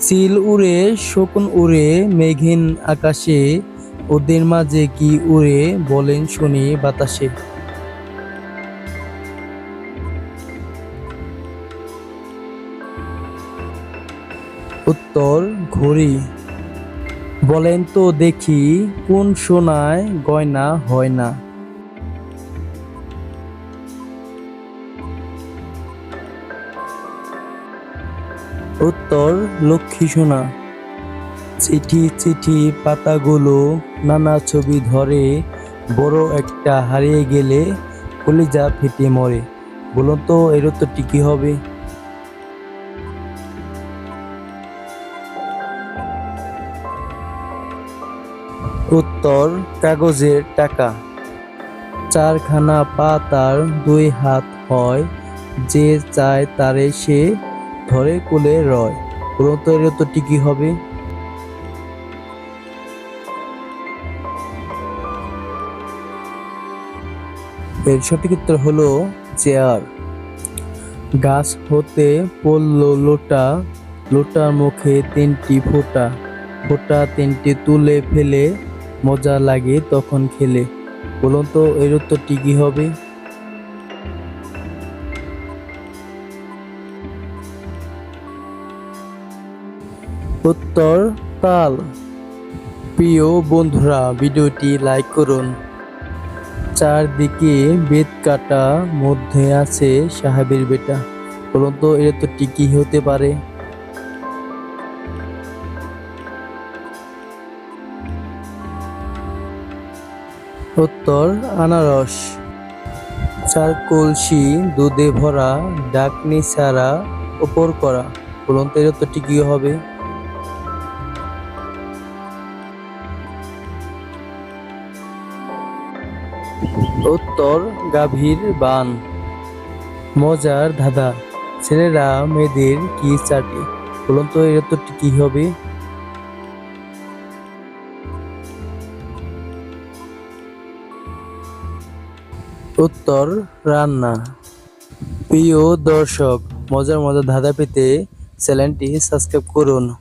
চিল উড়ে, শকুন উড়ে মেঘিন আকাশে, ওদের মাঝে কি উড়ে বলেন শুনি বাতাসে। উত্তর, ঘড়ি। বলেন তো দেখি কোন সোনায় গয়না হয় না। উত্তর লক্ষ্মী সোনা। চিঠি চিঠি পাতাগুলো নানা ছবি ধরে, বড় একটা হারিয়ে গেলে কলিজা ফেটে মরে। বলুন তো, এর উত্তরটি কি হবে? উত্তর, কাগজের টাকা। চারখানা পাতার দুই হাত হয়, যে চায় তারে সে ধরে কোলে রয়। বলুন তো এর উত্তরটি কি হবে? এর সঠিক উত্তর হলো চেয়ার। গাছ হতে পড়ল লোটা। লোটার মুখে তিনটি ফোঁটা। ফোঁটা তিনটি তুলে ফেলে মজা লাগে তখন খেলে। বলুন তো এর উত্তরটি কি হবে? উত্তর তাল। প্রিয় বন্ধুরা, ভিডিওটি লাইক করুন। চারদিকে বেদ কাটা, মধ্যে আছে সাহেবের বেটা। বলুন তো, এর তো টিকি হতে পারে? উত্তর, আনারস। চার কলসি দুধে ভরা, ডাকনি ছাড়া ওপর করা। বলুন তো, এর তো কি হবে? উত্তর গাভীর বান। মজার ধাঁধা। ছেলেরা মেয়েদের কি চাটে? বলুন তো, এর উত্তরটি কি হবে? উত্তর, রান্না। প্রিয় দর্শক, মজার মজার ধাঁধা পেতে চ্যানেলটি সাবস্ক্রাইব করুন।